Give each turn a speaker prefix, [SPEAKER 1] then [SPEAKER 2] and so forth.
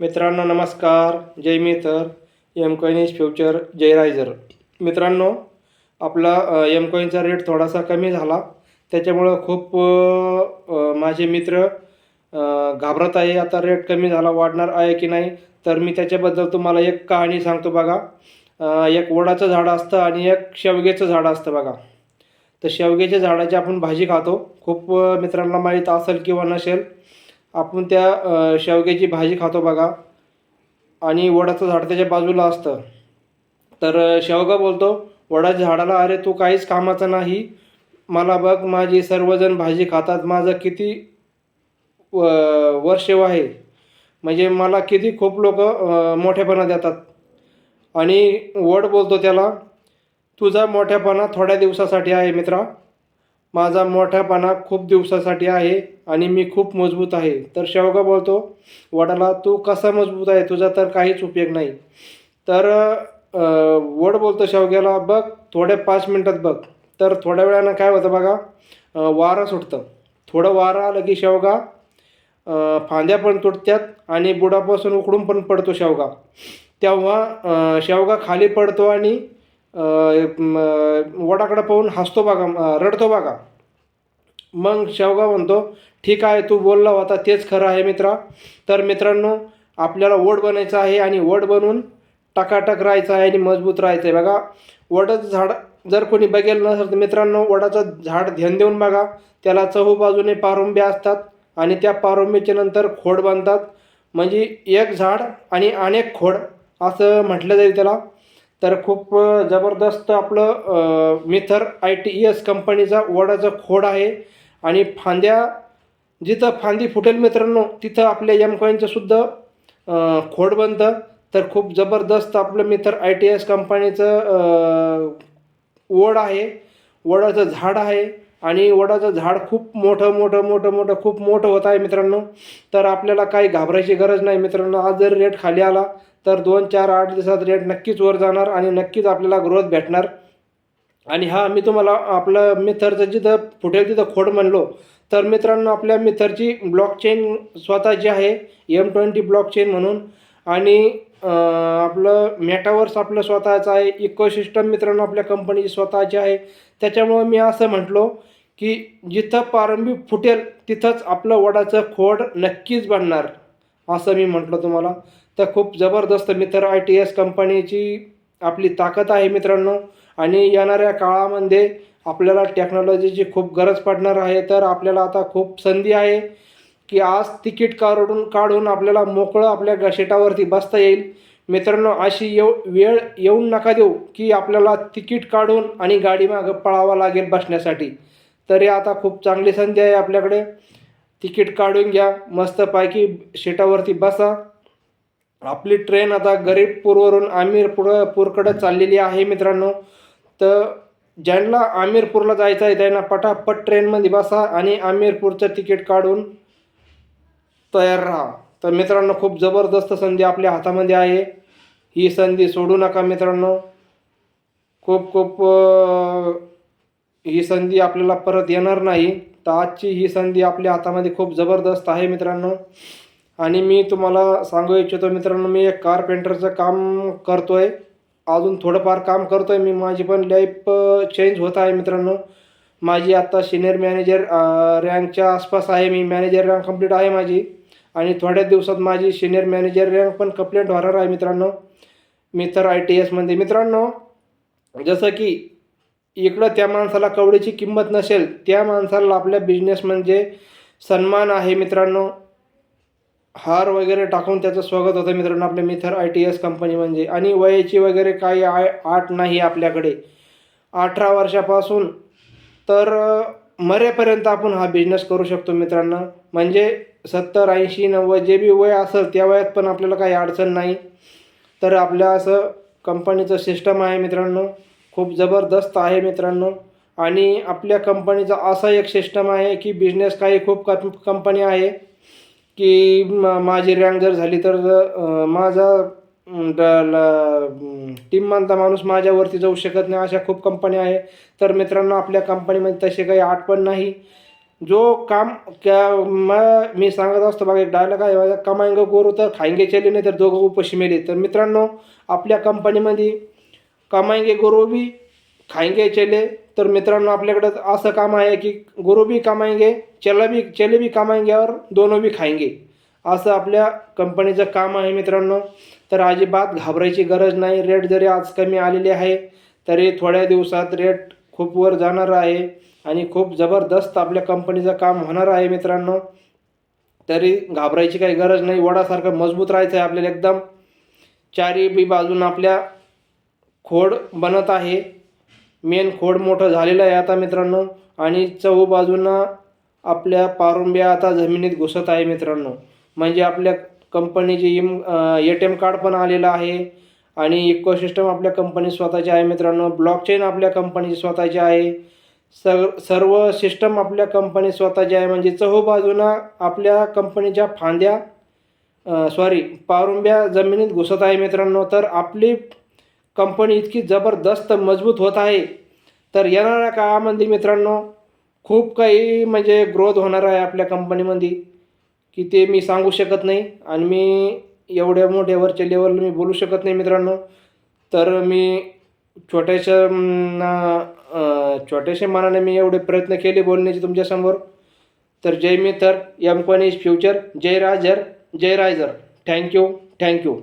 [SPEAKER 1] मित्रांनो नमस्कार. जय मित्र एम कॉईनिज फ्युचर जय रायझर मित्रांनो आपला एम कॉईनचा रेट थोडासा कमी झाला. त्याच्यामुळं खूप माझे मित्र घाबरत आहे. आता रेट कमी झाला वाढणार आहे की नाही तर मी त्याच्याबद्दल तुम्हाला एक कहाणी सांगतो बघा. एक वडाचं झाड असतं आणि एक शेवग्याचं झाड असतं बघा. तर शेवग्याच्या झाडाची आपण भाजी खातो. खूप मित्रांना माहीत असेल किंवा नसेल आपण त्या शेवग्याची भाजी खातो बघा. आणि वडाचं झाड त्याच्या बाजूला असतं. तर शेवगा बोलतो वडाच्या झाडाला अरे तू काहीच कामाचं नाही. मला बघ माझी सर्वजण भाजी खातात. माझं किती व वर्ष आहे. म्हणजे मला किती खूप लोक मोठेपणा देतात. आणि वड बोलतो त्याला तुझा मोठेपणा थोड्या दिवसासाठी आहे मित्रा. माझा मोठेपणा खूप दिवसासाठी आहे. आणि मी खूप मजबूत आहे. तर शेवगा बोलतो वडाला तू कसा मजबूत आहे? तुझा तर काहीच उपयोग नाही. तर वड बोलतो शेवग्याला बघ थोड्या पाच मिनटात बघ. तर थोड्या वेळानं काय होतं बघा वारा वारं सुटतं. थोडं वारं आलं की शेवगा फांद्या पण तुटतात आणि बुडापासून उकडून पण पडतो शेवगा. तेव्हा शेवगा खाली पडतो आणि वडाकडं पाहून हसतो बघा रडतो बघा. मग शेवगा म्हणतो ठीक आहे तू बोलला होता तेच खरं आहे मित्रा. तर मित्रांनो आपल्याला वड बनायचं आहे आणि वड बनवून टकाटक राहायचं आहे आणि मजबूत राहायचं आहे. बघा वडाचं झाड जर कोणी बघेल नसेल तर मित्रांनो वडाचं झाड ध्यान देऊन बघा. त्याला चहू बाजूने पारुंब्या असतात आणि त्या पारुंब्याच्या नंतर खोड बांधतात. म्हणजे एक झाड आणि अनेक खोड असं म्हटलं जाईल त्याला. तर खूप जबरदस्त आपलं मिथर आय टी एस कंपनीचा वडाचं खोड आहे. आणि फांद्या जिथं फांदी फुटेल मित्रांनो तिथं आपल्या एम कॉईनचंसुद्धा खोड बनतं. तर खूप जबरदस्त आपलं मित्र आय टी एस कंपनीचं अ, वड आहे. वडाचं झाड आहे. आणि वडाचं झाड खूप मोठं मोठं मोठं मोठं खूप मोठं होत आहे मित्रांनो. तर आपल्याला काही घाबरायची गरज नाही मित्रांनो. आज जर रेट खाली आला तर दोन चार आठ दिवसात रेट नक्कीच वर जाणार आणि नक्कीच आपल्याला ग्रोथ भेटणार. आणि हा मी तुम्हाला आपलं मिथरचं जिथं फुटेल तिथं खोड म्हणलो तर मित्रांनो आपल्या मिथरची ब्लॉकचेन स्वतःची आहे एम ट्वेंटी ब्लॉकचेन म्हणून. आणि आपलं मेटावर्स आपलं स्वतःचं आहे इकोसिस्टम मित्रांनो आपल्या कंपनीची स्वतःची आहे. त्याच्यामुळं मी असं म्हटलो की जिथं प्रारंभी फुटेल तिथंच आपलं वडाचं खोड नक्कीच बनणार असं मी म्हटलं तुम्हाला. तर खूप जबरदस्त मित्र आय टी एस कंपनीची आपली ताकद आहे मित्रांनो. आणि येणाऱ्या काळामध्ये आपल्याला टेक्नॉलॉजीची खूप गरज पडणार आहे. तर आपल्याला आता खूप संधी आहे. की आज तिकीट काढून काढून आपल्याला मोकळं आपल्या गशेटावरती बसता येईल. मित्रांनो अशी येऊ वेळ येऊन नका देऊ की आपल्याला तिकीट काढून आणि गाडी मागं पळावं लागेल बसण्यासाठी. तरी आता खूप चांगली संधी आहे आपल्याकडे. तिकीट काढून घ्या. मस्तपैकी शेटावरती बसा. आपली ट्रेन आता गरीबपूरवरून आमिरपूर पूरकडं चाललेली आहे मित्रांनो. तर ज्यांना आमिरपूरला जायचं आहे त्यांना पटापट ट्रेनमध्ये बसा आणि आमिरपूरचं तिकीट काढून तयार राहा. तर मित्रांनो खूप जबरदस्त संधी आपल्या हातामध्ये आहे. ही संधी सोडू नका मित्रांनो. खूप खूप ही संधी आपल्याला परत येणार नाही. तर आजची ही संधी आपल्या हातामध्ये खूप जबरदस्त आहे मित्रांनो. आणि मी तुम्हाला सांगू इच्छितो मित्रांनो मी एक कारपेंटरचं काम करतो आहे अजून थोडंफार काम करतो आहे मी. माझी पण लाईफ चेंज होत आहे मित्रांनो. माझी आत्ता सिनियर मॅनेजर रँकच्या आसपास आहे मी. मॅनेजर रँक कंप्लीट आहे माझी. आणि थोड्या दिवसात माझी सिनियर मॅनेजर रँक पण कंप्लेंट होणार आहे मित्रांनो. मी तर आय टी एसमध्ये मित्रांनो जसं की इकडं त्या माणसाला कवडीची किंमत नसेल त्या माणसाला आपल्या बिझनेस म्हणजे सन्मान आहे मित्रांनो. हार वगैरे टाकून त्याचं स्वागत होतं मित्रांनो आपल्या मिथर आय टी एस कंपनी म्हणजे. आणि वयाची वगैरे काही आय आठ नाही आपल्याकडे. अठरा वर्षापासून तर मरेपर्यंत आपण हा बिझनेस करू शकतो मित्रांनो. म्हणजे सत्तर ऐंशी नव्वद जे बी वय असेल त्या वयात पण आपल्याला काही अडचण नाही. तर आपल्या असं कंपनीचं सिस्टम आहे मित्रांनो. खूप जबरदस्त आहे मित्रांनो. आणि आपल्या कंपनीचा असा एक सिस्टम आहे की बिझनेस काही खूप कंपनी आहे. की म- माझी रँक जर झाली तर माझा टीममधला माणूस माझ्यावरती जाऊ शकत नाही अशा खूप कंपन्या आहे. तर मित्रांनो आपल्या कंपनीमध्ये तसे काही आठ पण नाही. जो काम क्या म- मी सांगत असतो बघा एक डायलॉग आहे माझा कमाएंगे गोरू तर खाएंगे चले नाही तर दोघं उपाशी मेले. तर मित्रांनो आपल्या कंपनीमध्ये कमाएंगे गुरु भी खाएंगे चले. तर मित्रांनो आपल्याकडं असं काम आहे की गुरु भी कमाएंगे चला भी चले भी कमाएंगे और दोनों भी खाएंगे असं आपल्या कंपनीचं काम आहे मित्रांनो. तर अजिबात घाबरायची गरज नाही. रेट जरी आज कमी आलेले आहे तरी थोड्या दिवसात रेट खूप वर जाणार आहे आणि खूप जबरदस्त आपल्या कंपनीचं काम होणार आहे मित्रांनो. तरी घाबरायची काही गरज नाही. वडासारखं मजबूत राहायचं आहे आपल्याला एकदम. चारी बी बाजून आपल्या खोड बनत आहे. मेन खोड मोठं झालेलं आहे आता मित्रांनो. आणि चहू बाजूनं आपल्या पारुंब्या आता जमिनीत घुसत आहे मित्रांनो. म्हणजे आपल्या कंपनीचे इम ए टी एम कार्ड पण आलेलं आहे. आणि इकोसिस्टम आपल्या कंपनी स्वतःची आहे मित्रांनो. ब्लॉकचेन आपल्या कंपनीची स्वतःची आहे. सर सर्व सिस्टम आपल्या कंपनी स्वतःची आहे. म्हणजे चहू बाजूनं आपल्या कंपनीच्या फांद्या सॉरी पारुंब्या जमिनीत घुसत आहे मित्रांनो. तर आपली कंपनी इतकी जबरदस्त मजबूत होत आहे. तर येणाऱ्या काळामध्ये मित्रांनो खूप काही म्हणजे ग्रोथ होणार आहे आपल्या कंपनीमध्ये की ते मी सांगू शकत नाही आणि मी एवढ्या मोठ्यावरच्या लेवलला मी बोलू शकत नाही मित्रांनो. तर मी छोट्याशा छोट्याशा मनाने मी एवढे प्रयत्न केले बोलण्याचे तुमच्यासमोर तर जय मित्र एम कॉन इज फ्युचर जय राजर जय riser. Thank you thank you